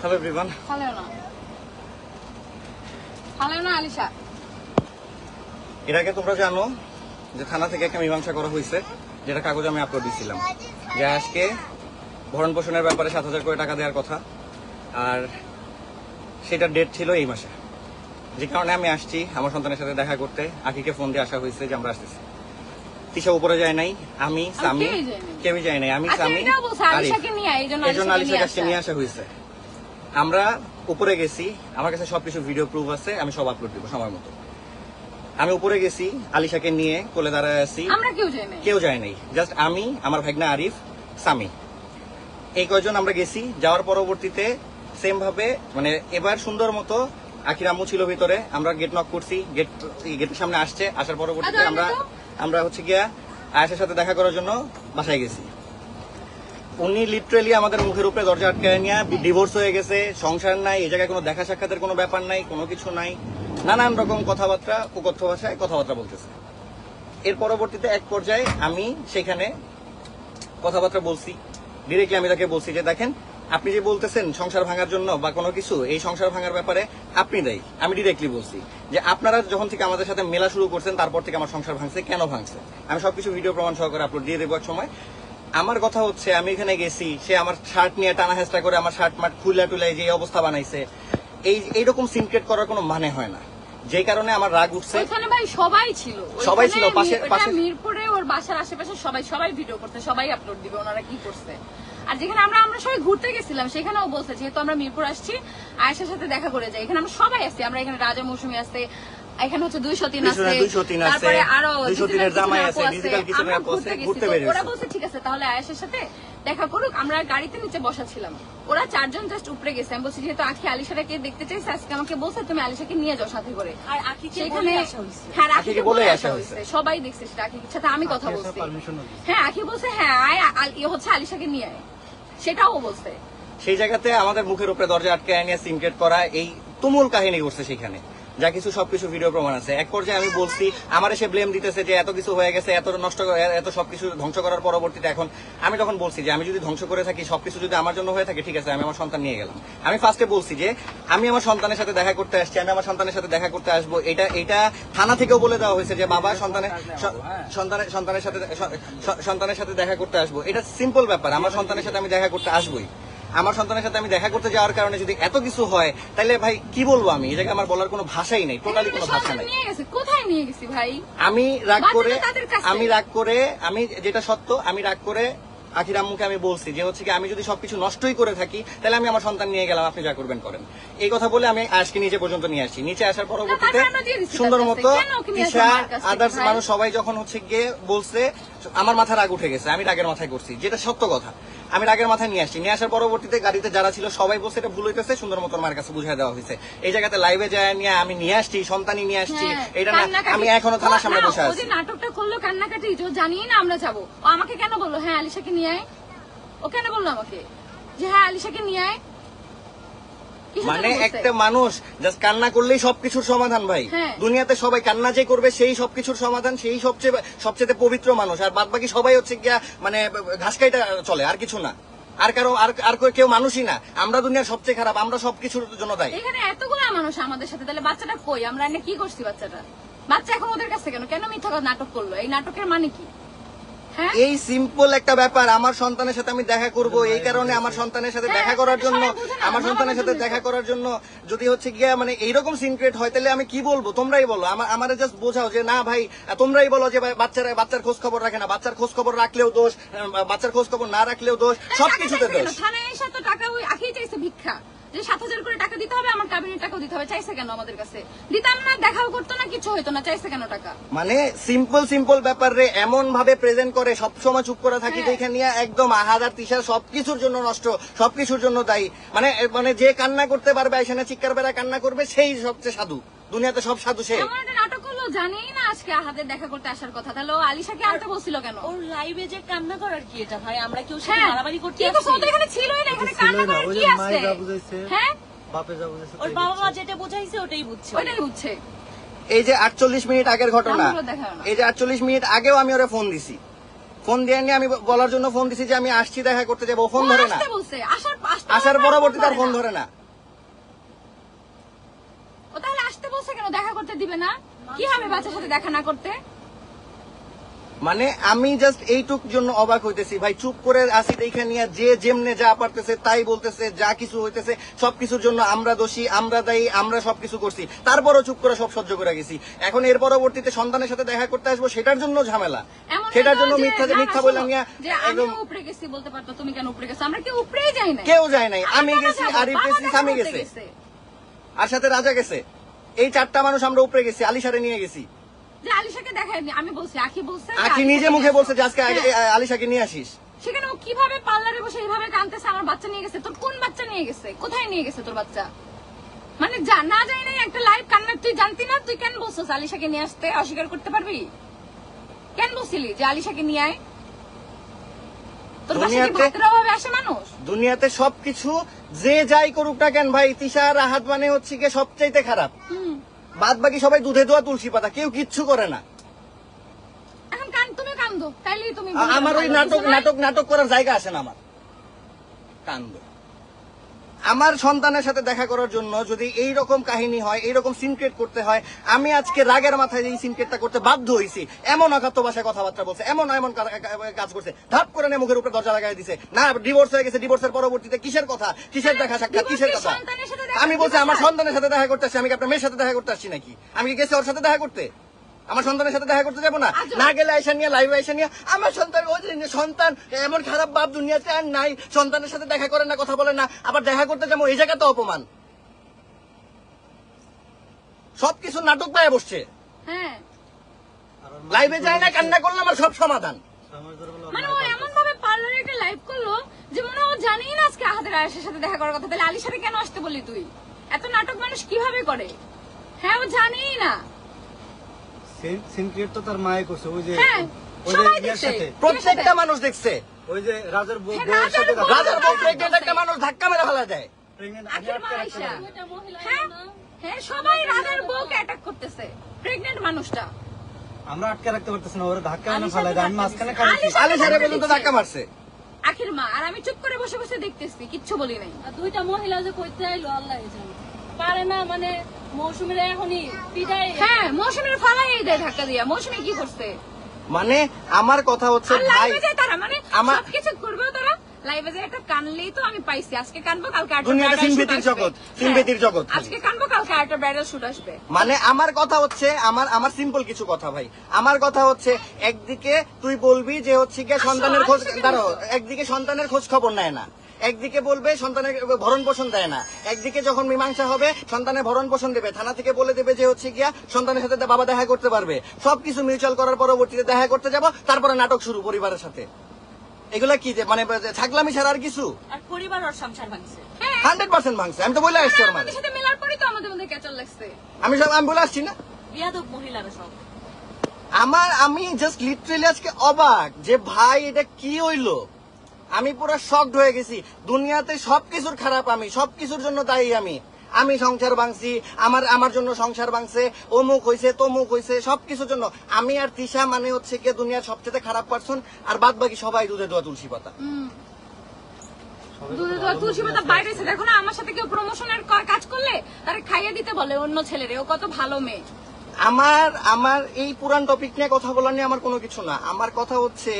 Hello everyone ফালেও না ফালেও না আলিশা এর আগে তোমরা জানো যে থানা থেকে একটা মীমাংসা করা হয়েছে যেটা কাগজ আমি আপলোড দিয়েছিলাম। যে আজকে ভরণ পোষণের ব্যাপারে সাত হাজার করে টাকা দেওয়ার কথা আর সেটার ডেট ছিল এই মাসে। যে কারণে আমি আসছি আমার সন্তানের সাথে দেখা করতে। আকিকে ফোন দিয়ে আসা হয়েছে যে আমরা আসতেছি। তিশা উপরে যায় নাই আমি সামি কেউই যায় নাই। আমি আচ্ছা সামি এই। জন্য আলিশাকে। নিয়ে আসা হয়েছে। আমরা উপরে গেছি আমার কাছে সবকিছু ভিডিও প্রুফ আছে আমি সব আপলোড দিব সময় মতো। আমি উপরে গেছি আলিশাকে নিয়ে কোলে দাঁড়ায় আছি। আমরা কেউ যাই নাই। কেউ যায় নাই। জাস্ট আমি আমার ভাগনা আরিফ সামি। এই কয়জন আমরা গেছি যাওয়ার পরবর্তীতে সেম ভাবে মানে এবার সুন্দর মতো আখির আম্মু ছিল ভিতরে আমরা গেট নক করছি গেট গেটের সামনে আসছে আসার পরবর্তীতে আচ্ছা, আমরা আমরা হচ্ছে গিয়া আয়েশার সাথে দেখা করার জন্য বাসায় গেছি। উনি লিটারেলি আমাদের মুখের উপরে দরজা আটকায় নিয়ে ডিভোর্স হয়ে গেছে, সংসার নাই, এই জায়গায় কোনো দেখা সাক্ষাতের কোনো ব্যাপার নাই, কোনো কিছু নাই, নানান রকম কথাবার্তা উপকথ্য ভাষায় কথাবার্তা বলতেছে। এর পরবর্তীতে এক পর্যায়ে আমি সেখানে কথাবার্তা বলছি ডিরেক্টলি আমি তাকে বলছি যে, দেখেন, আপনি যে বলতেছেন সংসার ভাঙার জন্য বা কোনো কিছু, এই সংসার ভাঙার ব্যাপারে আপনি দেয়। আমি ডিরেক্টলি বলছি যে, আপনারা যখন থেকে আমাদের সাথে মেলা শুরু করছেন, তারপর থেকে আমার সংসার ভাঙছে, কেন ভাঙছে? আমি সবকিছু ভিডিও প্রমাণ সহকারে আপলোড দিয়ে দেবো সময়। আমার কথা হচ্ছে আমি এখানে গেছি সে আমার শার্ট নিয়ে টানা হেস্টা করে আমার শার্ট মাট খুলা টুলাই যে অবস্থা বানাইছে। এই এইরকম সিনক্রেট করার কোনো মানে হয় না। যে কারণে আমার রাগ উঠছে। ওইখানে ভাই সবাই ছিল। সবাই ছিল, পাশে- পাশে- মিরপুরে ওর বাসার আশেপাশে সবাই সবাই ভিডিও করতে সবাই আপলোড দিবে ওনারা কি করছে। আর যেখানে আমরা আমরা সবাই ঘুরতে গেছিলাম সেখানেও বলছে যেহেতু আমরা মিরপুর আসছি আয়েশার সাথে দেখা করে যাই। এখানে আমরা সবাই আছি আমরা এখানে রাজা মৌসুমী আছে এখানে হচ্ছে দুইশো তিন আছে 203 আছে, তারপরে আরও 203 এর জামাই আছে, ডিজিটাল ডিজিটাল কিছু কিচেনের আছে, ঘুরতে ওরা বলছে ঠিক আছে তাহলে আয়েশার সাথে দেখা করুক আমরা গাড়িতে নিচে বসা ছিলাম। ওরা চারজন জাস্ট উপরে গেছে। আমি বলছি যেহেতু আখি আলিশাটাকে দেখতে চাইছে আজকে আমাকে বলছে তুমি আলিশাকে নিয়ে যাও সাথে করে। আর আখিকে সেখানে হ্যাঁ আখিকে বলে আসা হয়েছে। সবাই দেখছে সেটা আখির সাথে আমি কথা বলছি। হ্যাঁ আখি বলছে হ্যাঁ আয় আল- ইয়ে হচ্ছে আলিশাকে নিয়ে আয়। সেটাও বলছে। সেই জায়গাতে আমাদের মুখের উপরে দরজা আটকে নিয়ে সিনক্রেট করা এই তুমুল কাহিনী করছে সেখানে। যা কিছু সবকিছু ভিডিও প্রমাণ আছে। এক পর্যায়ে আমি বলছি, আমার এসে ব্লেম দিতেছে যে এত কিছু হয়ে গেছে, এত নষ্ট এত সবকিছু ধ্বংস করার পরবর্তীতে এখন আমি তখন বলছি যে, আমি যদি ধ্বংস করে থাকি, সবকিছু যদি আমার জন্য হয়ে থাকে, ঠিক আছে, আমি আমার সন্তান নিয়ে গেলাম। আমি ফার্স্টে বলছি যে, আমি আমার সন্তানের সাথে দেখা করতে আসছি, আমি আমার সন্তানের সাথে দেখা করতে আসব। এটা এটা থানা থেকেও বলে দেওয়া হয়েছে যে, বাবা সন্তানের সন্তানের সন্তানের সাথে সন্তানের সাথে দেখা করতে আসব। এটা সিম্পল ব্যাপার, আমার সন্তানের সাথে আমি দেখা করতে আসবোই। আমার সন্তানের সাথে আমি দেখা করতে যাওয়ার কারণে যদি এত কিছু হয় তাহলে ভাই কি বলব আমি? জায়গায় আমার বলার কোনো ভাষাই নেই টোটালি কোনো ভাষা নাই। কোথায় নিয়ে গেছি ভাই? আমি রাগ করে আমি রাগ করে আমি যেটা সত্য আমি রাগ করে আখির আম্মুকে আমি বলছি যে হচ্ছে কি আমি যদি সবকিছু নষ্টই করে থাকি তাহলে আমি আমার সন্তান নিয়ে গেলাম আপনি যা করবেন করেন। এই কথা বলে আমি আজকে নিচে পর্যন্ত নিয়ে আসছি। নিচে আসার পরবর্তীতে সুন্দর মতো কাছে, আদার্স মানুষ সবাই যখন হচ্ছে গিয়ে বলছে আমার মাথা রাগ উঠে গেছে আমি রাগের মাথায় করছি যেটা সত্য কথা। আমি রাগের মাথায় নিয়ে আসছি। নিয়ে আসার পরবর্তীতে গাড়িতে যারা ছিল সবাই বসে এটা ভুল হইতেছে সুন্দর মতো আমার কাছে বুঝিয়ে দেওয়া হয়েছে এই জায়গাতে লাইভে যায় নিয়ে আমি নিয়ে আসছি সন্তানই নিয়ে আসছি। হ্যাঁ, এটা না আমি এখনও থানার সামনে বসে আছি। নাটকটা করল কান্নাকাটি যে জানিয়ে না আমরা যাব। ও আমাকে কেন বলল হ্যাঁ আলিশাকে নিয়ে আয়। ও কেন বলল আমাকে? যে হ্যাঁ আলিশাকে নিয়ে আয়। মানে একটা মানুষ জাস্ট কান্না করলেই সবকিছুর সমাধান ভাই। হ্যাঁ। দুনিয়াতে সবাই কান্না যে করবে সেই সবকিছুর সমাধান সেই সবচেয়ে সবচেয়ে পবিত্র মানুষ। আর বাদ বাকি সবাই হচ্ছে গিয়া মানে ঘাস কাইটা চলে আর কিছু না। আর কারও আর আর কেউ মানুষই না। আমরা দুনিয়ার সবচেয়ে খারাপ আমরা সবকিছুর জন্য দায়ী। এখানে এতগুলো মানুষ আমাদের সাথে তাহলে বাচ্চাটা কই? আমরা কি করছি বাচ্চাটা? বাচ্চা এখন ওদের কাছে কেন? কেন মিথ্যা নাটক করল? এই নাটকের মানে কি? এই সিম্পল একটা ব্যাপার। আমার সন্তানের সাথে আমি দেখা করব। এই কারণে আমার সন্তানের সাথে হ্যাঁ, দেখা করার জন্য আমার সন্তানের সাথে দেখা করার জন্য যদি হচ্ছে গিয়া মানে এইরকম সিনক্রেট হয় তাহলে আমি কি বলব? তোমরাই বলো। আমার আমার জাস্ট বোঝাও যে না ভাই তোমরাই বলো যে ভাই বাচ্চারা বাচ্চার খোঁজ খবর রাখে না। বাচ্চার খোঁজ খবর রাখলেও দোষ বাচ্চার খোঁজ খবর না রাখলেও দোষ সবকিছুতে? দোষ। থানায় এসে তো টাকা ওই আখেই চাইছে ভিক্ষা। যে সাত হাজার করে টাকা দিতে হবে আমার কাবিনের টাকাও দিতে হবে। চাইছে কেন আমাদের কাছে? দিতাম না দেখাও করতো না কিছু হইতো না। চাইছে কেন টাকা? মানে সিম্পল সিম্পল ব্যাপার রে এমন ভাবে প্রেজেন্ট করে সব সময় চুপ করে থাকি হ্যাঁ। দেখে নিয়ে একদম আহাদার তিসার সবকিছুর জন্য নষ্ট সবকিছুর জন্য দায়ী। মানে মানে যে কান্না করতে পারবে এখানে চিৎকার বেড়া কান্না করবে সেই সবচেয়ে সাধু। দুনিয়াতে সব সাধু সে করল জানেই না আজকে আহাদের দেখা করতে আসার কথা। তাহলে ও আলিশাকে আনতে বলছিল কেন? ওর লাইভে যে কান্না করার কি এটা ভাই? আমরা কেউ সাথে হ্যাঁ মারামারি করতে আসছি? ও তো এখানে ছিলই না এখানে কান্না করার কি আছে? বুঝাইছে। হ্যাঁ? বাপে যা বুঝেছে ওর বাবা মা যেটা বোঝাইছে ওটাই বুঝছে। ওইটাই বুঝছে। এই যে আটচল্লিশ মিনিট আগের ঘটনা নামগুলো দেখাও না। এই যে আটচল্লিশ মিনিট আগেও আমি ওরা ফোন দিছি। ফোন দিয়ে নিয়ে আমি বলার জন্য ফোন দিছি যে আমি আসছি দেখা করতে যাব ফোন ধরে না। আসতে বলছে আসার পরবর্তীতে আর ফোন ধরে না। ও তাহলে আসতে বলছে কেন? দেখা করতে দিবে না? কি হবে বাচ্চার সাথে দেখা না করতে? মানে আমি জাস্ট এইটুক জন্য অবাক হইতেছি। ভাই চুপ করে আসি দেখে নিয়ে যে যেমনে যা পারতেছে তাই বলতেছে যা কিছু হইতেছে সবকিছুর জন্য আমরা দোষী আমরা দায়ী আমরা সবকিছু করছি। তারপরও চুপ করে সব সহ্য করে গেছি। এখন এর পরবর্তীতে সন্তানের সাথে দেখা করতে আসব সেটার জন্য ঝামেলা। সেটার জন্য মিথ্যা মিথ্যা শোনো, বলে নিয়ে যে আমি একদম উপরে গেছি বলতে পারতো তুমি কেন উপরে গেছো? আমরা কেউ উপরেই যাই না কেউ যায় নাই। আমি গেছি আরিফ গেছি স্বামী গেছে। আর সাথে রাজা গেছে। এই চারটা মানুষ আমরা উপরে গেছি আলিশারে নিয়ে গেছি। আলিশাকে দেখায়নি আমি বলছি আখি বলছে আখি নিজে মুখে বলছে যে আজকে। আলিশাকে নিয়ে আসিস। সেখানে ও কীভাবে পার্লারে বসে এইভাবে কানতেছে আমার বাচ্চা নিয়ে গেছে। তোর কোন বাচ্চা নিয়ে গেছে? কোথায় নিয়ে গেছে তোর বাচ্চা? মানে না যাই নাই একটা লাইভ কান্না তুই জানতি না? তুই কেন বলছিস আলিশাকে নিয়ে আসতে? অস্বীকার করতে পারবি? কেন বলছিলি যে আলিশাকে নিয়ে আয়? তোর বাসায় ভাতের অভাবে আসে মানুষ? দুনিয়াতে সবকিছু যে যাই করুক না কেন ভাই তিশা আহাত মানে হচ্ছে গিয়ে সবচাইতে খারাপ। বাদ বাকি সবাই দুধে ধোয়া তুলসী পাতা কেউ কিচ্ছু করে না। আমার ওই নাটক নাটক নাটক করার জায়গা আসে না আমার। কান্দ। আমার সন্তানের সাথে দেখা করার জন্য যদি এই রকম কাহিনী হয় এই রকম সিনক্রেট করতে হয় আমি আজকে রাগের মাথায় এই সিনক্রেটটা করতে বাধ্য হয়েছি এমন অকাত্য ভাষায় কথাবার্তা বলছে এমন এমন কাজ করছে। ধাপ করে নিয়ে মুখের উপরে দরজা লাগাই দিছে। না ডিভোর্স হয়ে গেছে ডিভোর্সের পরবর্তীতে কিসের কথা? কিসের দেখা সাক্ষাৎ? কিসের কথা? আমি বলছি আমার সন্তানের সাথে দেখা করতে আসছি আমি কি আপনার মেয়ের সাথে দেখা করতে আসছি নাকি? আমি কি গেছি ওর সাথে দেখা করতে? আমার সন্তানের সাথে দেখা করতে যাব না? না গেলে আইসা নিয়ে লাইভ আইসা নিয়ে। আমার সন্তান ওই সন্তান এমন খারাপ বাপ দুনিয়াতে আর নাই। সন্তানের সাথে দেখা করে না কথা বলে না। আবার দেখা করতে যাব এই জায়গা তো অপমান। সবকিছু নাটক পায় বসছে। হ্যাঁ। লাইভে যায় না কান্না করলে আমার সব সমাধান। মানে ও এমন ভাবে পার্লারে একটা লাইভ করল যে মনে ও জানেই না আজকে আহাদের আয়েশের সাথে দেখা করার কথা। তাহলে আলিশারে কেন আসতে বললি তুই? এত নাটক মানুষ কীভাবে করে? হ্যাঁ ও জানেই না। সিনক্রিয়েট তো তার মায়ে করছে ওই যে হ্যাঁ, ওই যে সাথে। প্রত্যেকটা মানুষ দেখছে। ওই যে রাজার বউ হ্যাঁ, রাজার সাথে রাজার বউ প্রেগনেন্ট একটা মানুষ ধাক্কা মেরে ফেলা দেয়। হ্যাঁ সবাই রাজার বউকে অ্যাটাক করতেছে প্রেগনেন্ট মানুষটা। আমরা আটকে রাখতে পারতেছি না ওরা ধাক্কা এনে আলিশাকে দেয়। আমি মাঝখানে ধাক্কা মারছে। আখির মা আর আমি চুপ করে বসে বসে দেখতেছি কিচ্ছু বলি নাই। আর দুইটা মহিলা যে কইতে আইলো আল্লাহ জানে। পারে না মানে মৌসুমীর এখনই পিঠাই হ্যাঁ মৌসুমীর ফালাই দেয় ধাক্কা দিয়া। মৌসুমী কি করছে? মানে আমার কথা হচ্ছে ভাই তারা মানে আমার- সবকিছু করবেও তারা। লাইভে যায় একটা কানলেই তো আমি পাইছি। আজকে কানবো কালকে আরেকটা দুনিয়াতে bridal shoot সিনথেটিক আসবে। জগৎ, হ্যাঁ, জগৎ আজকে কানবো কালকে আরেকটা ব্রাইডাল শুট আসবে। মানে আমার কথা হচ্ছে আমার আমার সিম্পল কিছু কথা ভাই। আমার কথা হচ্ছে একদিকে তুই বলবি যে হচ্ছে গিয়ে সন্তানের খোঁজ দাঁড়াও একদিকে সন্তানের খোঁজ খবর নেয় না। একদিকে বলবে সন্তানের ভরণ পোষণ দেয় না। একদিকে যখন মীমাংসা হবে সন্তানের ভরণ পোষণ দেবে। থানা থেকে বলে দেবে যে হচ্ছে গিয়া সন্তানের সাথে বাবা দেখা করতে পারবে। সবকিছু মিউচুয়াল করার পরবর্তীতে দেখা করতে যাব তারপরে নাটক শুরু পরিবারের সাথে। এগুলা কি যে মানে ছাগলামি ছাড়া আর কিছু? আর পরিবার ওর সংসার ভাঙছে। হ্যাঁ। হান্ড্রেড পার্সেন্ট ভাঙছে। আমি তো বলে আসছি মানে। সাথে মেলার পরই তো আমাদের মধ্যে ক্যাচার লাগছে। আমি সব আমি বলে আসছি না? বিয়াদব মহিলারা সব। আমার আমি জাস্ট লিটারেলি আজকে অবাক যে ভাই এটা কি হইল? আমি পুরো শকড হয়ে গেছি। দুনিয়াতে সবকিছুর খারাপ আমি, সবকিছুর জন্য দায়ী আমি। আমি সংসার ভাঙছি, আমার আমার জন্য সংসার ভাঙছে, অমুক হইছে, তমুক হইছে, সবকিছুর জন্য। আমি আর তিশা মানে হচ্ছে কি দুনিয়ার সবচেয়ে খারাপ পারসন আর বাদ বাকি সবাই দুধে দোয়া তুলসী পাতা। দেখো না, আমার সাথে কেউ প্রমোশনের কাজ করলে তারা খাইয়ে দিতে বলে অন্য ছেলেরে। ও কত ভালো মেয়ে। আমার আমার এই পুরান টপিক নিয়ে কথা বলা নিয়ে আমার কোনো কিছু না। আমার কথা হচ্ছে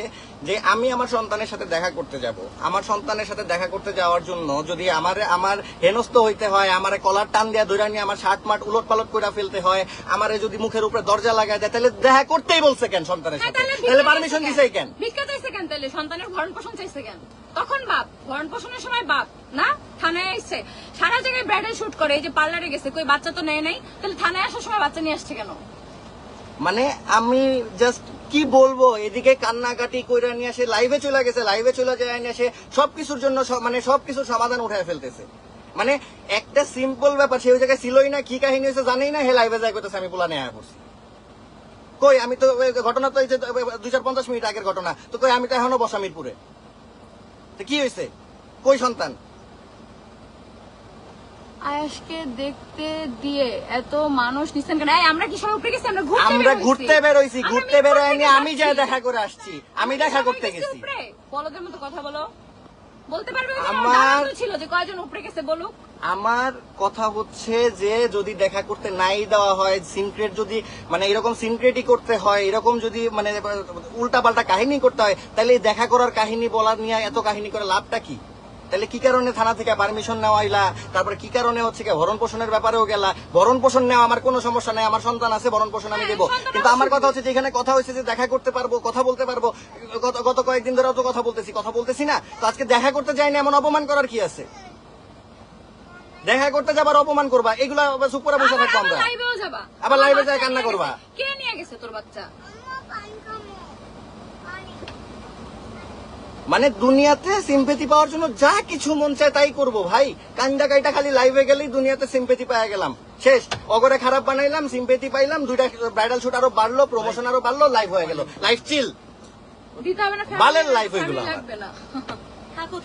যে আমি আমার সন্তানের সাথে দেখা করতে যাব। আমার সন্তানের সাথে দেখা করতে যাওয়ার জন্য যদি আমার আমার হেনস্থ হইতে হয় আমার কলার টান দেওয়া দৈরা নিয়ে আমার শার্ট মাঠ উলট পালট করে ফেলতে হয় আমারে যদি মুখের উপরে দরজা লাগায় দেয় তাহলে দেখা করতেই বলছে কেন সন্তানের হ্যাঁ, সাথে? তাহলে তাহলে পারমিশন দিছে কেন? ভিক্ষা চাইছে কেন তাহলে? সন্তানের ভরণ পোষণ চাইছে কেন? তখন বাপ, ভরণ পোষণের সময় বাপ, না? থানায় আসছে সারা জায়গায় ব্রাইডাল শুট করে, এই যে পার্লারে গেছে, কই বাচ্চা তো নেয় নাই? তাহলে থানায় আসার সময় বাচ্চা নিয়ে আসছে কেন? মানে আমি জাস্ট কি বলব, এদিকে কান্নাকাটি কইরা নিয়ে আসে লাইভে চলে গেছে লাইভে চলে যায় নিয়ে আসে, সবকিছুর জন্য মানে সবকিছুর সমাধান উঠায় ফেলতেছে। মানে একটা সিম্পল ব্যাপার সেই জায়গায় ছিলই না, কি কাহিনী হয়েছে জানেই না, হে লাইভে যায় করতেছে আমি পোলা নেয়া করছি কই, আমি তো ঘটনা তো এই যে, দুই চার পঞ্চাশ মিনিট আগের ঘটনা, তো কই, আমি তো এখনও বসা মিরপুরে তো কি হয়েছে? কই সন্তান? আয়াসকে দেখতে দিয়ে এত মানুষ নিচ্ছেন কেন? আমরা কি উপরে গেছি? আমরা ঘুরতে আমরা বের হইছি। ঘুরতে বেরোইছি আমরা ঘুরতে বেরোয়নি আমি যা দেখা করে আসছি আমি দেখা করতে গেছি। বলদের মতো কথা বলো। বলতে পারবে আমার- ছিল যে কয়জন উপরে গেছে বলুক। আমার কথা হচ্ছে যে যদি দেখা করতে নাই দেওয়া হয় সিনক্রেট যদি মানে এরকম সিনক্রেটই করতে হয় এরকম যদি মানে উল্টা পাল্টা কাহিনী করতে হয় তাহলে দেখা করার কাহিনী বলার নিয়ে এত কাহিনী করে লাভটা কি? তাহলে কি কারণে থানা থেকে পারমিশন নেওয়া হইলা? তারপরে কি কারণে হচ্ছে কি ভরণ পোষণের ব্যাপারেও গেলা? ভরণ পোষণ নেওয়া আমার কোনো সমস্যা নাই আমার সন্তান আছে ভরণ পোষণ আমি হ্যাঁ, দেবো কিন্তু আমার কথা হচ্ছে যে এখানে কথা হয়েছে যে দেখা করতে পারব কথা বলতে পারব। গত কয়েকদিন ধরে তো কথা বলতেছি কথা বলতেছি না। তো আজকে দেখা করতে যাই না এমন অপমান করার কি আছে? দেখা করতে যাবার অপমান করবা এগুলা চুপ করে বসে থাকব আমরা। আবার বাচ্চা যায় কান্না করবা? কে নিয়ে গেছে তোর বাচ্চা? মানে দুনিয়াতে সিম্পেথি পাওয়ার জন্য যা কিছু মন চায় তাই করব ভাই। কান্দা কাইটা খালি লাইভে গেলেই দুনিয়াতে সিম্পেথি পাওয়া গেলাম। শেষ। অগরে খারাপ বানাইলাম সিম্পেথি পাইলাম দুইটা ব্রাইডাল শুট আরও বাড়লো প্রমোশন আরও বাড়লো লাইভ হয়ে গেল। লাইভ চিল বালের। লাগবে না। থাকো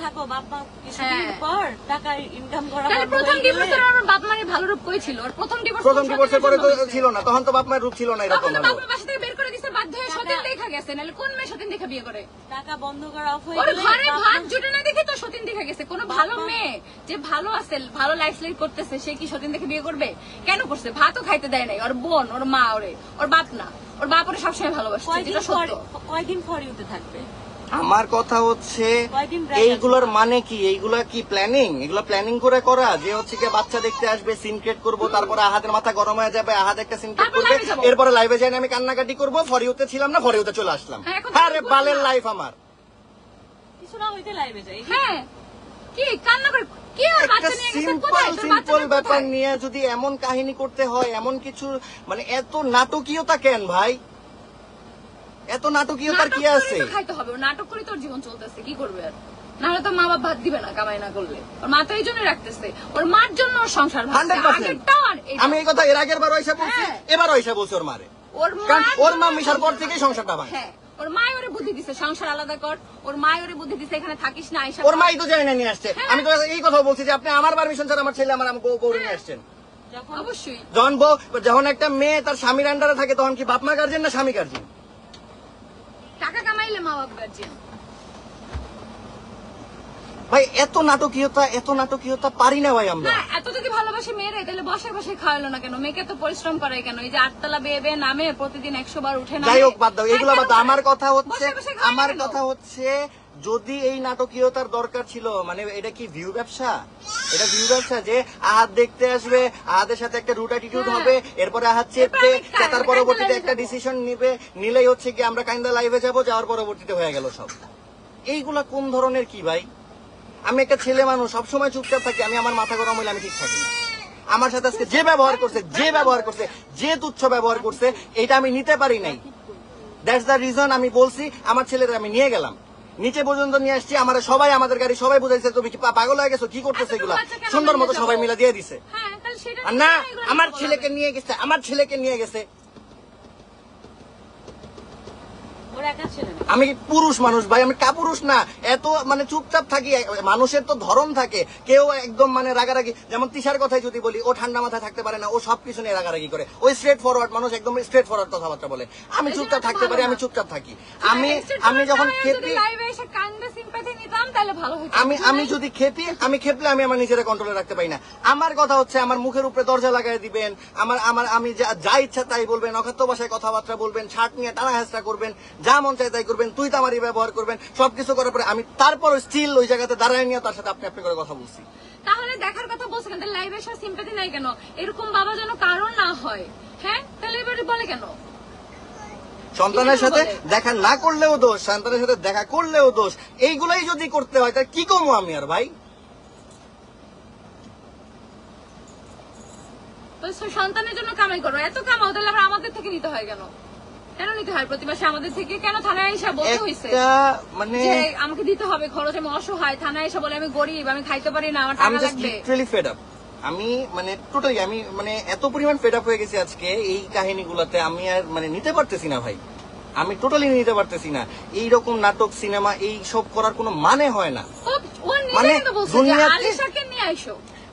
কিছুদিন হ্যাঁ। পর টাকা ইনকাম করা তাহলে প্রথম হয়ে গেলে- ডিভোর্সের আমার বাপ মায়ের ভালো রূপ কই ছিল? ওর প্রথম ডিভোর্স প্রথম ডিভোর্সের পরে তো ছিল না তখন তো বাপ মায়ের রূপ ছিল না এরকম তখন বাপ মা বাসা থেকে বের করে দিছে বাধ্য হয়ে সতীন দেখা গেছে নাহলে কোন মেয়ে সতীন দেখা বিয়ে করে? টাকা বন্ধ করা অফ হয়ে গেলে ঘরে ভাত জুটে না দেখে তো সতীন দেখা গেছে। কোন ভালো মেয়ে যে ভালো আছে ভালো লাইফ লাইফ করতেছে সে কি সতীন দেখে বিয়ে করবে? কেন করছে? ভাতও খাইতে দেয় নাই। ওর বোন ওর মা ওরে ওর বাপ না। ওর বাপ ওরে সবসময় ভালোবাসে কয়দিন পরে কয়দিন থাকবে? আমার কথা হচ্ছে এইগুলোর মানে কি? এইগুলা কি প্ল্যানিং এগুলো প্ল্যানিং করে করা? যে হচ্ছে কি বাচ্চা দেখতে আসবে সিনক্রেট করব তারপরে আহাদের মাথা গরম হয়ে যাবে আহাদ একটা সিনক্রেট তারপর করবে এরপরে লাইভে যাই আমি কান্নাকাটি করব ফরিউতে ছিলাম না ফরি ফরিউতে চলে আসলাম। হ্যাঁ, আরে বালের লাইফ আমার। কিছু না হইতে লাইভে যাই। হ্যাঁ। কি কান্না করে? একটা বাচ্চা নিয়ে গেছে? সিম্পল সিম্পল ব্যাপার নিয়ে যদি এমন কাহিনী করতে হয় এমন কিছু মানে এত নাটকীয়তা কেন ভাই? এত নাটকীয়তার কি নাটক আছে? খাইতে হবে নাটক করে তোর জীবন চলতেছে কি করবে আর? নাহলে তো মা বাপ ভাত দিবে না কামাই না করলে। ওর মা তো এই জন্য রাখতেছে ওর মার জন্য সংসার। আমি এই কথা এর আগের বার ওইসা বলছি হ্যাঁ। এবার ওইসা বলছি ওর মারে। ওর মা মিশার পর ভাঙছে। সংসারটা ভাঙে হ্যাঁ ওর মাই ওরে বুদ্ধি দিছে সংসার আলাদা কর। ওর মাই ওরে বুদ্ধি দিছে এখানে থাকিস না আইসা ওর মাই তো জানি না নিয়ে আসছে। আমি তো এই কথা বলছি যে আপনি আমার পারমিশন ছাড়া আমার ছেলে আমার গৌরব নিয়ে আসছেন। অবশ্যই। যখন যখন একটা মেয়ে তার স্বামীর আন্ডারে থাকে তখন কি বাপ মা গার্জেন না স্বামী গার্জেন কামাইলে মা বাপ গার্জিয়ান ভাই এত নাটকীয়তা এত নাটকীয়তা পারি না ভাই আমরা। না এত যদি ভালোবাসে মেয়েরে তাহলে বসে বসে খাওয়ালো না কেন? মেয়েকে তো পরিশ্রম করাই কেন? এই যে আটতলা বেয়ে বেয়ে নামে প্রতিদিন একশো বার উঠে না যাই হোক বাদ দাও এগুলো হ্যাঁ, বাদ আমার কথা হচ্ছে আমার কথা হচ্ছে যদি এই নাটকীয়তার দরকার ছিল মানে এটা কি ভিউ ব্যবসা? এটা ভিউ ব্যবসা যে আহাত দেখতে আসবে আহাদের সাথে একটা রুট অ্যাটিটিউড। হবে এরপরে আহাত চেপবে কাইন্দা পরবর্তীতে একটা ডিসিশন নিবে নিলেই হচ্ছে কি আমরা কাইন্দা লাইভে যাব যাওয়ার পরবর্তীতে হয়ে গেল সব। এইগুলা কোন ধরনের কি ভাই? আমি একটা ছেলে মানুষ সবসময় চুপচাপ থাকি আমি আমার মাথা গরম হইলে আমি ঠিক থাকি না। আমার সাথে আজকে যে ব্যবহার করছে যে ব্যবহার করছে যে তুচ্ছ ব্যবহার করছে এটা আমি নিতে পারি নাই। দ্যাটস দ্য রিজন আমি বলছি আমার ছেলেদের আমি নিয়ে গেলাম। নিচে পর্যন্ত নিয়ে আসছি আমার সবাই আমাদের গাড়ি সবাই বুঝাইছে তুমি কি পাগল হয়ে গেছো? কি করতেছে এগুলা? সুন্দর মতো সবাই? মিলে দিয়ে দিছে। হ্যাঁ আর না আমার ছেলেকে নিয়ে গেছে আমার ছেলেকে নিয়ে গেছে ওর একা ছেলে না আমি পুরুষ মানুষ ভাই আমি কাপুরুষ না। এত মানে চুপচাপ থাকি মানুষের তো ধরন থাকে। কেউ একদম মানে রাগারাগি যেমন তিসার কথাই যদি বলি ও ঠান্ডা মাথায় থাকতে পারে না ও সবকিছু নিয়ে রাগারাগি করে। ওই স্ট্রেট ফরওয়ার্ড মানুষ একদম স্ট্রেট ফরওয়ার্ড কথাবার্তা বলে। আমি চুপচাপ থাকতে পারি আমি চুপচাপ থাকি। আমি আমি যখন খেপি আমি আমি যদি খেপি আমি খেপলে আমি আমার নিজের কন্ট্রোলে রাখতে পারি না। আমার কথা হচ্ছে আমার মুখের উপরে দরজা লাগাই দিবেন। আমার আমার আমি যা ইচ্ছা তাই বলবেন অখাদ্য ভাষায় কথাবার্তা বলবেন ছাট নিয়ে টানা হেঁচড়া করবেন। যা মন চায় তাই করবেন তুই তো আমারই ব্যবহার করবেন সবকিছু করার পরে আমি তারপর স্টিল ওই জায়গাতে দাঁড়ায় নিয়ে তার সাথে আপনি আপনি করে কথা বলছি। তাহলে দেখার কথা বলছে কেন? লাইভ এসে সিম্পাথি নাই কেন? এরকম বাবা যেন কারণ না হয়। হ্যাঁ? তাহলে এবারে বলে কেন? সন্তানের সাথে দেখা না করলেও দোষ সন্তানের সাথে দেখা করলেও দোষ এইগুলাই যদি করতে হয় তাহলে কি কমু আমি আর ভাই? সন্তানের জন্য কামাই করো। এত কামাও তাহলে আবার আমাদের থেকে নিতে হয় কেন? কেন নিতে হয়? প্রতি মাসে আমাদের থেকে কেন থানায় এসে বলতে হয়েছে মানে আমাকে দিতে হবে খরচ আমি অসহায় থানায় এসে বলে আমি গরিব আমি খাইতে পারি না আমার আমি টাকা লাগবে। লিটারালি ফেড আপ আমি মানে টোটালি আমি মানে এত পরিমাণ ফেড আপ হয়ে গেছি আজকে এই কাহিনীগুলোতে আমি আর মানে নিতে পারতেছি না ভাই। আমি টোটালি নিতে পারতেছি না। এই রকম নাটক সিনেমা এই সব করার কোনো মানে হয় না। মানে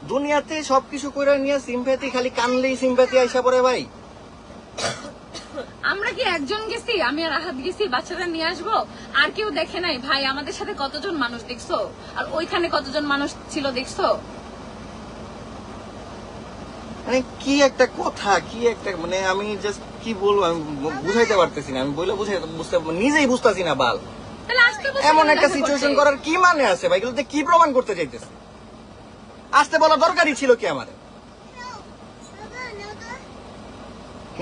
দুনিয়াতে- সবকিছু করে নিয়ে সিম্প্যাথি খালি কানলেই সিম্প্যাথি আইসা পড়ে ভাই। আমরা কি একজন গেছি? আমি আর আহাত গেছি বাচ্চারা নিয়ে আসব? আর কেউ দেখে নাই ভাই আমাদের সাথে কতজন মানুষ দেখছ? আর ওইখানে কতজন মানুষ ছিল দেখছ? মানে কি একটা কথা কি একটা মানে আমি জাস্ট কি বলব আমি বুঝাইতে পারতেছি না। আমি বলে বুঝাই বুঝতে নিজেই বুঝতেছি না বাল। এমন একটা সিচুয়েশন করার কি মানে আছে? ভাই এগুলোতে কি প্রমাণ করতে চাইতেছে? আসতে বলা দরকারই ছিল কি আমার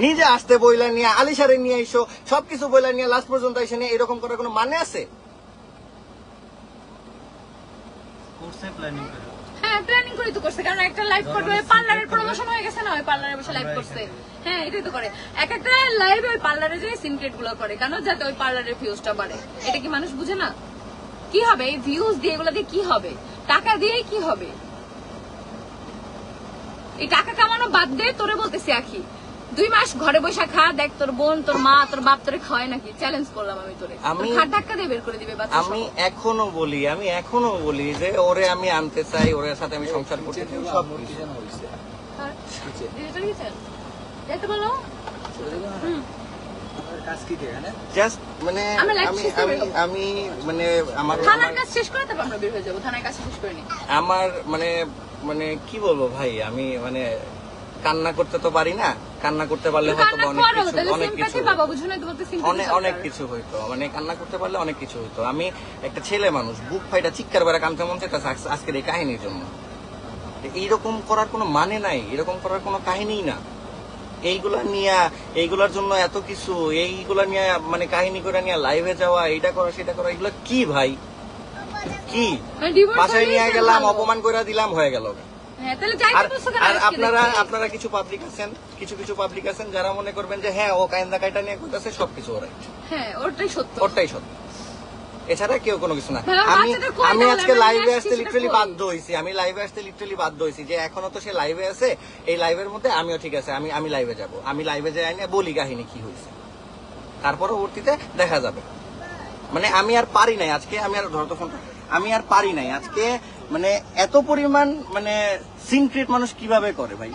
নিজে আসতে বইলা নিয়ে আলিশারে নিয়ে এসো সবকিছু বইলা নিয়ে লাস্ট পর্যন্ত এসে নিয়ে এরকম করার কোনো মানে আছে? করছে প্ল্যানিং করে। হ্যাঁ প্ল্যানিং করে তো করছে কারণ একটা লাইভ করবে পার্লারের প্রমোশন হয়ে গেছে না ওই পার্লারে বসে লাইভ করছে। হ্যাঁ এটাই তো করে। এক একটা লাইভে ওই পার্লারে যে সিনক্রেটগুলো করে কেন যাতে ওই পার্লারের ভিউজটা বাড়ে? এটা কি মানুষ বুঝে না? কি হবে? এই ভিউজ দিয়ে এগুলো দিয়ে কি হবে? টাকা দিয়েই কি হবে? এই টাকা কামানো বাদ দে তোরে বলতেছি আখি। দুই মাস ঘরে বসে খা দেখ তোর বোন তোর মা তোর বাপ তোরে খাওয়ায় নাকি? চ্যালেঞ্জ করলাম আমি তোরে। আমি- ঘাট ধাক্কা দিয়ে বের করে দিবে বাচ্চা আমি এখনও বলি আমি এখনও বলি যে ওরে আমি আনতে চাই ওর সাথে আমি সংসার করতে চাই সব কিছু। যেতে বলো। কাজ কি জাস্ট মানে আমি আমি মানে আমার থানার কাজ শেষ করে তারপর আমরা বের হয়ে যাব। থানার কাজ শেষ করে নি আমার মানে মানে কি বলব ভাই? আমি মানে কান্না করতে তো পারি না কান্না করতে পারলে হয়তো অনেক কিছু অনেক অনেক কিছু হইতো মানে কান্না করতে পারলে অনেক কিছু হইতো। আমি একটা ছেলে মানুষ বুক ফাইটা চিৎকার বেড়া কানতে মন চাইতেছে আজকের এই কাহিনীর জন্য। এইরকম করার কোনো মানে নাই এরকম করার কোনো কাহিনীই না। এইগুলা নিয়ে এইগুলার জন্য এত কিছু এইগুলা নিয়ে মানে কাহিনী করে নিয়ে লাইভে যাওয়া এইটা করা সেটা করা এগুলো কি ভাই? কি? মানে বাসায় নিয়ে গেলাম অপমান করে দিলাম হয়ে গেল। আর বলছো কেন আর আজকে আপনারা আপনারা কিছু পাবলিক আছেন কিছু কিছু পাবলিক আছেন যারা মনে করবেন যে হ্যাঁ ও কায়ন্দা কাইটা নিয়ে কইতাছে সবকিছু ওরাই। হ্যাঁ ওটাই সত্য। ওরটাই সত্য। এছাড়া কেউ কোনো কিছু না। হ্যাঁ, আমি আমি আজকে লাইভে আসতে লিটারালি বাধ্য হয়েছি আমি লাইভে আসতে লিটারালি বাধ্য হয়েছি যে এখনও তো সে লাইভে আছে এই লাইভের মধ্যে আমিও ঠিক আছে আমি আমি লাইভে যাব। আমি লাইভে যাই না বলি কাহিনী কি হয়েছে তার পরবর্তীতে দেখা যাবে। মানে আমি আর পারি নাই আজকে আমি আর ধরতো ফোনটা আমি আর পারি নাই। আজকে মানে এত পরিমাণ মানে সিনক্রেট মানুষ কীভাবে করে ভাই?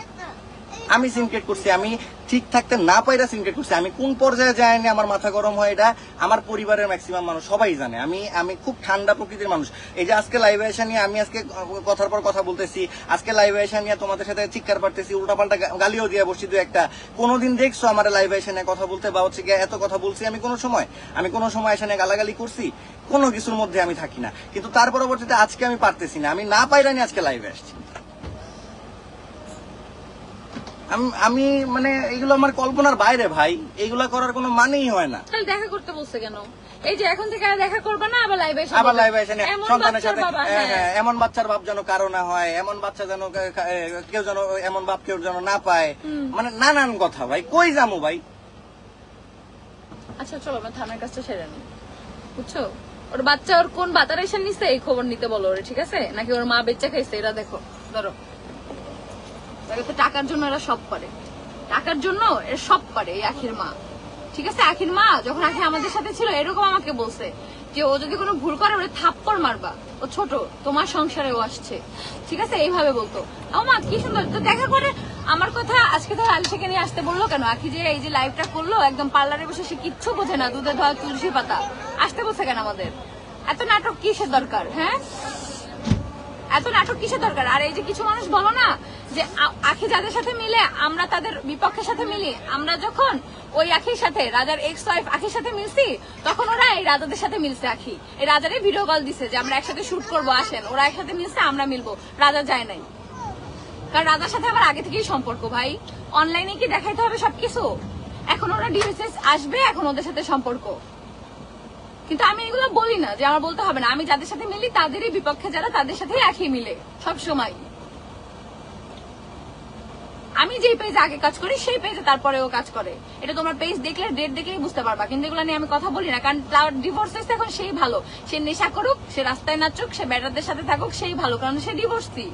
আমি সিনক্রেট করছি, আমি ঠিক থাকতে না পাইরা সিনক্রেট করছি। আমি কোন পর্যায়ে যায়নি আমার মাথা গরম হয় এটা আমার পরিবারের ম্যাক্সিমাম মানুষ, সবাই জানে। আমি আমি খুব ঠান্ডা প্রকৃতির মানুষ। এই যে আজকে লাইভে এসে নিয়ে আমি আজকে কথার পর কথা বলতেছি, আজকে লাইভে এসে নিয়ে তোমাদের সাথে চিৎকার পারতেছি, উল্টাপাল্টা গালিও দিয়ে বসছি দু একটা। কোনোদিন দেখছ আমার লাইভে এসে নিয়ে কথা বলতে বা হচ্ছে গিয়ে এত কথা বলছি আমি কোনো সময়, আমি কোনো সময় এসে নিয়ে গালাগালি করছি? কোনো কিছুর মধ্যে আমি থাকি না। কিন্তু তার পরবর্তীতে আজকে আমি পারতেছি না। আমি না পাইরানি আজকে লাইভে আসছি। আমি- মানে এগুলো আমার কল্পনার বাইরে ভাই। এগুলা করার কোনো মানেই হয় না। তাহলে দেখা করতে বলছে কেন? এই যে এখন থেকে দেখা করবে না আবার লাইভে এসে আবার লাইভে এসে সন্তানের সাথে হ্যাঁ, হ্যাঁ। হ্যাঁ, এমন বাচ্চার বাপ যেন কারও না হয় এমন বাচ্চা যেন কেউ যেন এমন বাপ কেউ যেন না পায়। মানে নানান কথা ভাই। কই যামু ভাই? আচ্ছা চলো আমরা থানার কাজটা সেরে নিই বুঝছ? ওর বাচ্চা ওর কোন বাতার এসে নিছে এই খবর নিতে বলো ওরে ঠিক আছে? নাকি ওর মা বেচ্চা খাইছে? এরা দেখো ধরো। দেখো তো টাকার জন্য এরা সব পারে টাকার জন্য এরা সব পারে এই আখির মা। ঠিক আছে? আখির মা, যখন আখি আমাদের সাথে ছিল, এরকম আমাকে বলছে যে, ও যদি কোনো ভুল করে, ওরে থাপ্পড় মারবা। ও ছোট, তোমার সংসারে ও আসছে। ঠিক আছে? এইভাবে বলতো। মা, কি সুন্দর। তো দেখা করে আমার কথা আজকে ধর আলিশাকে নিয়ে আসতে বলল কেন? আখি যে এই যে লাইভটা করল, একদম পার্লারে বসে সে কিচ্ছু বোঝে না। দুধে ধোয়া, তুলসী পাতা। আসতে বলছে কেন আমাদের? এত নাটক কিসের দরকার হ্যাঁ? এত নাটক কিসের দরকার? আর এই যে কিছু মানুষ বলো না, যে আখি যাদের সাথে মিলে, আমরা তাদের বিপক্ষের সাথে মিলি। আমরা যখন ওই আখির সাথে, রাজার এক্স ওয়াইফ আখির সাথে মিলছি, তখন ওরা এই রাজাদের সাথে মিলছে আখি। এই রাজারে ভিডিও কল দিছে যে, আমরা একসাথে শুট করব, আসেন। ওরা একসাথে মিলছে, আমরা মিলবো। রাজা যায় নাই। কারণ রাজার সাথে আমার আগে থেকেই সম্পর্ক, ভাই। অনলাইনে কি দেখাইতে হবে সবকিছু? এখন ওরা ডিএসএস আসবে, এখন ওদের সাথে সম্পর্ক। কিন্তু আমি এগুলো বলি না, যে আমার বলতে হবে না। আমি যাদের সাথে মিলি, তাদেরই বিপক্ষে যারা, তাদের সাথে একই মিলে সব সময় আমি যেই পেজে আগে কাজ করি, সেই পেজে তারপরেও কাজ করে। এটা তোমার পেজ দেখলে ডেট দেখলেই বুঝতে পারবা। কিন্তু এগুলো নিয়ে আমি কথা বলি না, কারণ তার ডিভোর্স এখন সেই ভালো। সে নেশা করুক, সে রাস্তায় নাচুক, সে ব্যাটারদের সাথে থাকুক, সেই ভালো, কারণ সে ডিভোর্সি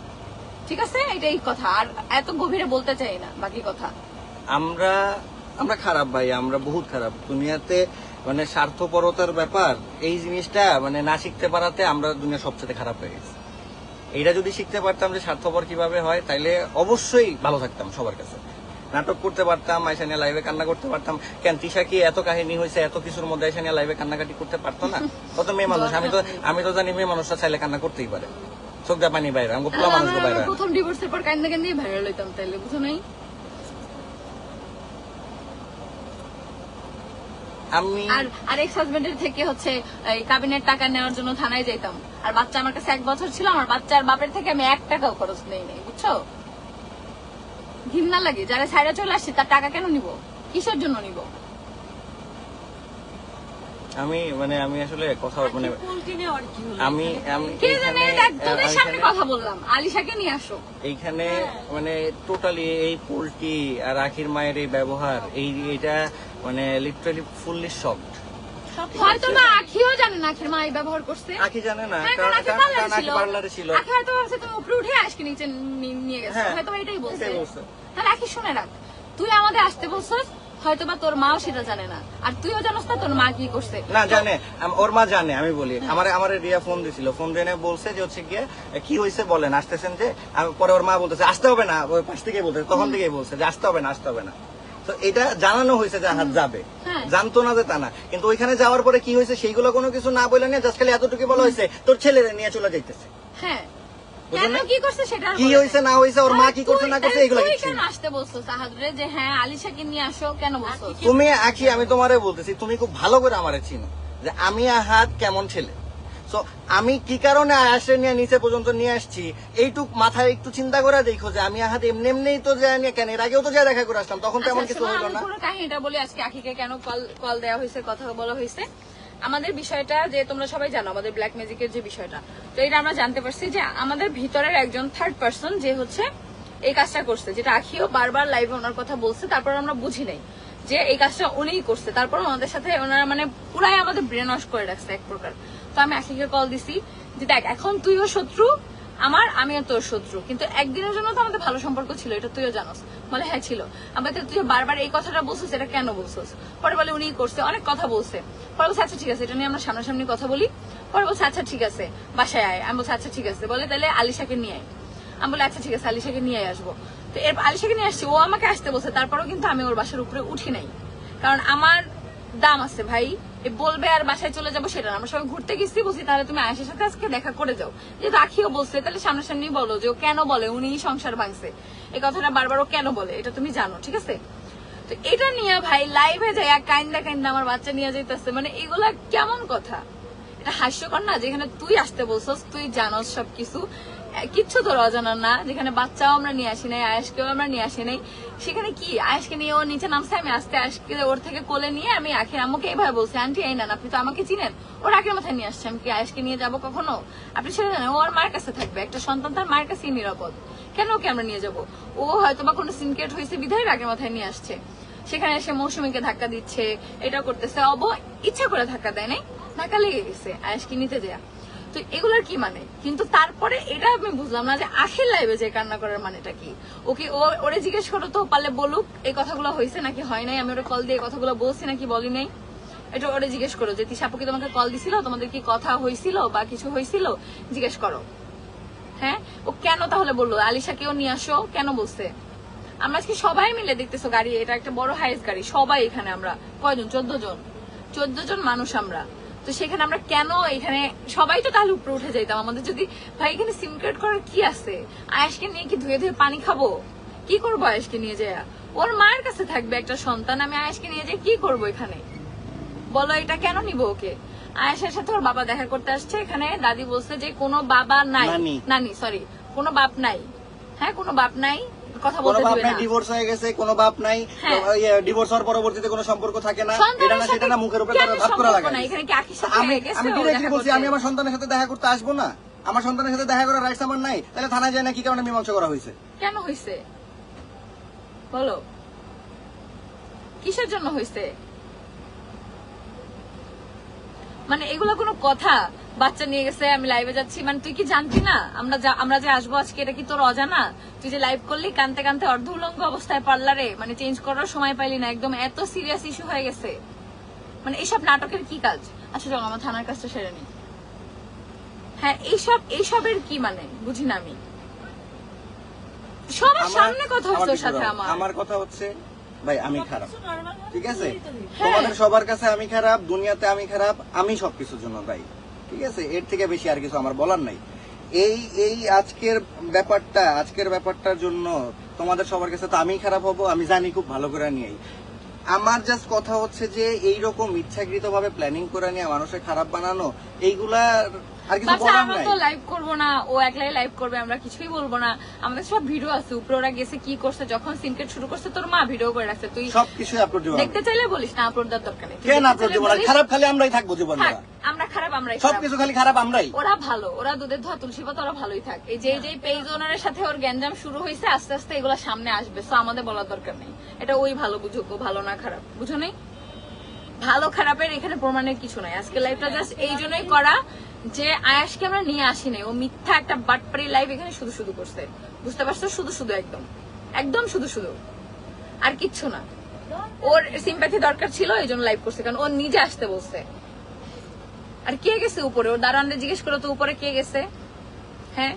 ঠিক আছে? এটাই কথা। আর এত গভীরে বলতে চাই না, বাকি কথা। আমরা আমরা খারাপ ভাই, আমরা বহুত খারাপ। দুনিয়াতে মানে স্বার্থপরতার ব্যাপার, এই জিনিসটা মানে না শিখতে পারাতে আমরা দুনিয়া সবচেয়ে খারাপ হয়ে গেছি। এইটা যদি শিখতে পারতাম যে স্বার্থপর কীভাবে হয়, তাইলে অবশ্যই ভালো থাকতাম সবার কাছে। নাটক করতে পারতাম আয়সা নিয়ে লাইভে কান্না করতে পারতাম। কেন, তিশা কি এত কাহিনী হয়েছে এত কিছুর মধ্যে আয়সা নিয়ে লাইভে কান্নাকাটি করতে পারতো না? কত মেয়ে মানুষ, আমি তো আমি তো জানি মেয়ে মানুষটা চাইলে কান্না করতেই পারে। চোখ দা পানি বাইরে, আমি বাইরে। প্রথম ডিভোর্সের পর কান্দা কান্দি ভাইরাল হইতাম, তাইলে বুঝো নাই? আমি আর আর এক্স হাজবেন্ডের থেকে হচ্ছে, এই কাবিনের টাকা নেওয়ার জন্য থানায় যাইতাম। আর বাচ্চা আমার কাছে এক বছর ছিল, আমার বাচ্চার বাপের থেকে আমি এক টাকাও খরচ নেই নেই, বুঝছ? ঘৃণা লাগে, যারা সাইডে চলে আসছে, তার টাকা কেন নিব? কিসের জন্য নিব? আমি মানে আমি আসলে কথা মানে আমি আমি কে জানে? তোদের সামনে কথা বললাম। আলিশাকে নিয়ে আসো। এইখানে মানে টোটালি এই পোলট্রি আর আখির মায়ের এই ব্যবহার এই এটা মানে লিটারালি ফুললি শকড হয়তো বা আখিও জানে না আখির মা এই ব্যবহার করছে। আখি জানে না হ্যাঁ, কারণ কারণ আখি পার্লারে ছিল। আখি হয়তো ভাবছে তুমি উপরে উঠে আজকে নিচে নিয়ে গেছো। হ্যাঁ, হয়তো এটাই বলছে। এটাই বলছে। তাহলে আখি শুনে রাখ তুই আমাদের আসতে বলছিস হয়তো বা তোর মাও সেটা জানে না। আর তুইও জানোস না তোর মা কি করছে। না জানে। ওর মা জানে আমি বলি। আমার আমার রিয়া ফোন দিছিল। ফোন দিয়ে বলছে যে হচ্ছে গিয়ে কি হয়েছে বলেন আসতেছেন যে পরে ওর মা বলতেছে আসতে হবে না। ওই পাশ থেকেই বলতেছে তখন থেকেই বলছে যে আসতে হবে না আসতে হবে না। তো এটা জানানো হয়েছে যে হাত যাবে। হ্যাঁ। জানতো না যে তা না। কিন্তু ওইখানে যাওয়ার পরে কি হয়েছে সেইগুলো কোনো কিছু না বলে নিয়ে জাস্ট খালি এতটুকু বলা হয়েছে তোর ছেলেরে নিয়ে চলে যাইতেছে। হ্যাঁ? কি করছে সেটা কি বলে না হয়েছে ওর মা কি করছে না করছে এগুলো কিছু কেন আসতে বলছো সাহাদুরে যে হ্যাঁ আলিশাকে নিয়ে আসো কেন বলছো তুমি আমি তোমারে বলতেছি তুমি খুব ভালো করে আমারে চিনো যে আমি আহাত কেমন ছেলে। তো আমি কি কারণে আয়াসে নিয়ে নিচে পর্যন্ত নিয়ে আসছি? এইটুক মাথায় একটু চিন্তা করে দেখো যে আমি আহাত এমনি এমনিই তো যায় নিয়ে কেন? এর আগেও তো যা দেখা করে আসলাম তখন তেমন আচ্ছা, কিছু হলো না। পুরো কাহিনীটা বলি আজকে আখিকে কেন কল কল দেওয়া হয়েছে কথা বলা হয়েছে আমাদের বিষয়টা যে তোমরা সবাই জানো, আমাদের ব্ল্যাক ম্যাজিকের যে বিষয়টা। তো এটা আমরা জানতে পারছি যে আমাদের ভিতরের একজন থার্ড পার্সন যে হচ্ছে এই কাজটা করছে, যেটা আখিও বারবার লাইভে ওনার কথা বলছে, তারপর আমরা বুঝি নাই যে এই কাজটা উনিই করছে। তারপর আমাদের সাথে ওনারা মানে পুরাই আমাদের ব্রেন ওয়াশ করে রাখছে এক প্রকার। তো আমি আখিকে কল দিছি যে দেখ, এখন তুইও শত্রু আমার আমিও তোর শত্রু। কিন্তু একদিনের জন্য তো আমাদের ভালো সম্পর্ক ছিল, এটা তুইও জানোস। বলে হ্যাঁ ছিল। আমাদের তুই বারবার এই কথাটা বলছিস, এটা কেন বলছিস? পরে বলে উনি করছে, অনেক কথা বলছে। পরে বলছে আচ্ছা ঠিক আছে, এটা নিয়ে আমরা সামনাসামনি কথা বলি। পরে বলছে আচ্ছা ঠিক আছে, বাসায় আয়। আমি বলছি আচ্ছা ঠিক আছে। বলে, তাহলে আলিশাকে নিয়ে আয়। আমি বলে আচ্ছা ঠিক আছে, আলিশাকে নিয়ে আসব। তো এর আলিশাকে নিয়ে আসছি, ও আমাকে আসতে বলছে, তারপরেও কিন্তু আমি ওর বাসার উপরে উঠি নাই। কারণ আমার দাম আছে, ভাই। বলবে আর বাসায় চলে যাব সেটা আমরা সবাই ঘুরতে গেছি, বলছি, তাহলে তুমি আয়েশের সাথে আজকে দেখা করে যাও। যেহেতু আখিও বলছে, তাহলে সামনাসামনি বলো যে ও কেন বলে উনি সংসার ভাঙছে। এই কথাটা বারবার ও কেন বলে, এটা তুমি জানো, ঠিক আছে? তো এটা নিয়ে ভাই লাইভে যায় কাইন্দা কাইন্দা আমার বাচ্চা নিয়ে যাইতেছে। মানে এগুলা কেমন কথা? এটা হাস্যকর না যেখানে তুই আসতে বলছস, তুই জানোস সবকিছু। কিচ্ছু তোর অজানা না। যেখানে বাচ্চাও আমরা নিয়ে আসি নাই আয়েশকেও আমরা নিয়ে আসি নাই। সেখানে কি? আয়েশকে নিয়ে ও নিচে নামছে, আমি আস্তে আয়েশকে ওর থেকে কোলে নিয়ে আমি আখের আম্মুকে এভাবে বলছি, আন্টি, এই না আপনি তো আমাকে চিনেন। ওর আগের মাথায় নিয়ে আসছে, আমি কি আয়েশকে নিয়ে যাব কখনো? আপনি ছেড়ে জানেন, ও আর মায়ের কাছে থাকবে। একটা সন্তান তার মায়ের কাছেই নিরাপদ। কেন ওকে আমরা নিয়ে যাব? ও হয়তো বা কোনো সিনকেট হয়েছে, বিধায় আগের মাথায় নিয়ে আসছে। সেখানে এসে মৌসুমীকে ধাক্কা দিচ্ছে, এটা করতেছে, অব ইচ্ছা করে ধাক্কা দেয় নাই। ধাক্কা লেগে গেছে আয়েশকে নিতে দেয়া। তো এগুলোর কি মানে? কিন্তু তারপরে এটা আমি বুঝলাম না যে আখের লাইভে যে কান্না করার মানেটা কি? ওকে ওরে জিজ্ঞেস করো তো, পারলে বলুক, এই কথাগুলো হয়েছে নাকি হয় নাই? আমি ওরা কল দিয়ে কথাগুলো বলছি নাকি বলি নাই? এটা ওরে জিজ্ঞেস করো যে তিশাপু কি তোমাকে কল দিছিল? তোমাদের কি কথা হয়েছিল বা কিছু হয়েছিল জিজ্ঞেস করো। হ্যাঁ? ও কেন তাহলে বলল? আলিশাকেও নিয়ে আসো? কেন বলছে? আমরা আজকে সবাই মিলে দেখতেছো গাড়ি, এটা একটা বড় হাইস গাড়ি, সবাই এখানে আমরা। কয়জন? চোদ্দ জন। চোদ্দ জন মানুষ আমরা। তো সেখানে আমরা কেন এখানে সবাই তো তাহলে উপরে উঠে যাইতাম? আমাদের যদি ভাই এখানে সিম কার্ড করার কি আছে? আয়েশকে নিয়ে কি ধুয়ে ধুয়ে পানি খাব? কি করব আয়েশকে নিয়ে যায় ওর মায়ের কাছে থাকবে একটা সন্তান আমি আয়েশকে নিয়ে যাই কি করব এখানে? বলো এটা কেন নিব ওকে? আয়েশার সাথে ওর বাবা দেখা করতে আসছে এখানে দাদি বলছে যে কোনো বাবা নাই। নানি। সরি কোনো বাপ নাই। হ্যাঁ কোনো বাপ নাই? কথা বলতে দিবে না। ডিভোর্স হয়ে গেছে কোনো বাপ নাই হ্যাঁ। ডিভোর্স হওয়ার পরবর্তীতে কোনো সম্পর্ক থাকে না। এটা না সেটা না মুখের উপরে ভাত করে? এখানে কি আমি আমি ডিরেক্টলি বলছি আমি আমার সন্তানের সাথে দেখা করতে আসব না? আমার সন্তানের সাথে দেখা করার রাইটস আমার নাই? তাহলে থানায় যায় না কি কারণে মীমাংসা করা হয়েছে? কেন হয়েছে? বলো। কিসের জন্য হয়েছে? মানে এগুলো কোনো কথা। বাচ্চা নিয়ে গেছে আমি লাইভে যাচ্ছি। মানে তুই কি জানতি না? আমরা আমরা যে আসব আজকে এটা কি তোর অজানা? তুই যে লাইভ করলি কানতে কানতে অর্ধ উলঙ্গ অবস্থায় পার্লারে মানে চেঞ্জ করার সময় পাইলি না একদম এত সিরিয়াস ইস্যু হয়ে গেছে। মানে এইসব নাটকের কি কাজ? আচ্ছা চলো আমার থানার কাজটা সেরে নি। হ্যাঁ এইসব এইসবের কি মানে? বুঝি না আমি। সবার সামনে কথা আমার হচ্ছে সাথে আমার। আমার কথা হচ্ছে ভাই আমি খারাপ। ঠিক আছে? হ্যাঁ। তোমাদের সবার কাছে আমি খারাপ দুনিয়াতে আমি খারাপ আমি সবকিছুর জন্য দায়ী। ঠিক আছে? এর থেকে বেশি আর কিছু আমার বলার নাই। এই এই আজকের ব্যাপারটা, আজকের ব্যাপারটার জন্য তোমাদের সবার কাছে তো আমি খারাপ হব, আমি জানি খুব ভালো করে নিয়ে আমার জাস্ট কথা হচ্ছে যে এই রকম ইচ্ছাকৃত ভাবে প্ল্যানিং করে নিয়ে মানুষের খারাপ বানানো এইগুলা বাচ্চা আমরা তো লাইভ করব না ও একলাই লাইভ করবে আমরা কিছুই বলব না। আমাদের সব ভিডিও আছে উপরে ওরা গেছে কি করছে যখন সিনকেট শুরু করছে তোর মা ভিডিও করে রাখছে তুই সবকিছু আপলোড দিব দেখতে চাইলে বলিস না আপলোড দেওয়ার দরকার নেই। কেন আপলোড দিব না? খারাপ খালি আমরাই থাকব জীবন আমরা খারাপ আমরাই সবকিছু খালি খারাপ আমরাই। ওরা ভালো ওরা দুধের ধোয়া তুলসী পাতা ওরা ভালোই থাক। এই যে যে পেজ ওনারের সাথে ওর গ্যাঞ্জাম শুরু হয়েছে আস্তে আস্তে এগুলো সামনে আসবে তো আমাদের বলার দরকার নেই। এটা ওই ভালো বুঝুক ও ভালো না খারাপ বুঝো নেই? ভালো খারাপের এখানে প্রমাণের কিছু নাই। আজকে লাইভটা জাস্ট এই জন্যই করা যে আয়াসকে আমরা নিয়ে আসি নাই ও মিথ্যা একটা বাটপারি লাইভ এখানে শুধু শুধু করছে। বুঝতে পারছ? শুধু শুধু একদম। একদম শুধু শুধু। আর কিচ্ছু না। ওর সিম্প্যাথি দরকার ছিল, এই জন্য লাইভ করছে। কারণ ও নিজে আসতে বলছে। আর কে গেছে উপরে? ওর দারোয়ানরে জিজ্ঞেস করো তো উপরে কে গেছে? হ্যাঁ?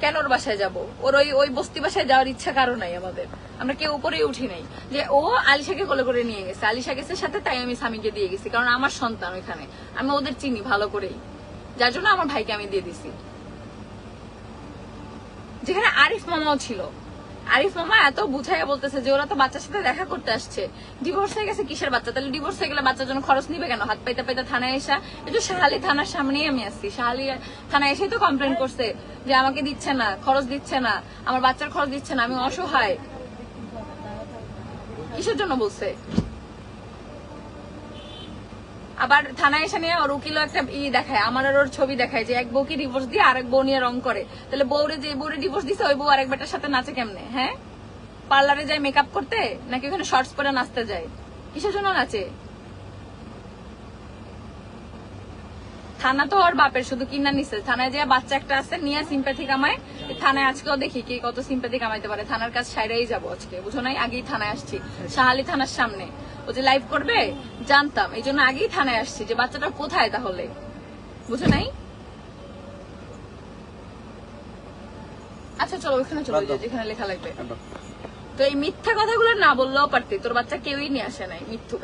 কেন ওর বাসায় যাব? ওর ওই ওই বস্তি বাসায় যাওয়ার ইচ্ছা কারও নাই আমাদের। আমরা কেউ উপরে উঠি নাই। যে ও আলিশাকে কোলে করে নিয়ে গেছে। আলিশা গেছে সাথে, তাই আমি স্বামীকে দিয়ে গেছি। কারণ আমার সন্তান ওইখানে। আমি ওদের চিনি ভালো করেই। যার জন্য আমার ভাইকে আমি দিয়ে দিছি। যেখানে আরিফ মামাও ছিল। আরিফ মামা এত বুঝাইয়া বলতেছে যে ওরা তো বাচ্চার সাথে দেখা করতে আসছে। ডিভোর্স হয়ে গেছে কিসের বাচ্চা? তাহলে ডিভোর্স হয়ে গেলে বাচ্চার জন্য খরচ নিবে কেন? হাত পাইতে পাইতে থানায় এসা একটু শাহালি থানার সামনেই আমি আসছি শাহালি থানায় এসেই তো কমপ্লেন করছে যে আমাকে দিচ্ছে না খরচ দিচ্ছে না আমার বাচ্চার খরচ দিচ্ছে না আমি অসহায়। কিসের জন্য বলছে? আবার থানায় এসে নিয়ে ওর উকিলও একটা ই দেখায় আমার আর ওর ছবি দেখায় যে এক বউকে ডিভোর্স দিয়ে আরেক বউ নিয়ে রং করে। তাহলে বউরে যে বউরে ডিভোর্স দিছে ওই বউ আরেক বেটার সাথে নাচে কেমনে হ্যাঁ? পার্লারে যায় মেকআপ করতে নাকি ওখানে শর্টস পরে নাচতে যায়? কিসের জন্য নাচে? থানা তো ওর বাপের শুধু কিনা নিছে। থানায় যে বাচ্চা একটা আছে নিয়ে সিম্প্যাথি কামায়। থানায় আজকেও দেখি কে কত সিম্প্যাথি কামাইতে পারে। থানার কাজ সাইডেই যাব আজকে বুঝো নাই? আগেই থানায় আসছি। শাহালি থানার সামনে। ও যে লাইভ করবে জানতাম। এই জন্য আগেই থানায় আসছি যে বাচ্চাটা কোথায় তাহলে? বুঝে নাই? আচ্ছা চলো ওইখানে চলো যেখানে লেখা লাগবে। তো এই মিথ্যা কথাগুলো না বললেও পারতে তোর বাচ্চা কেউই নিয়ে আসে নাই মিথ্যুক।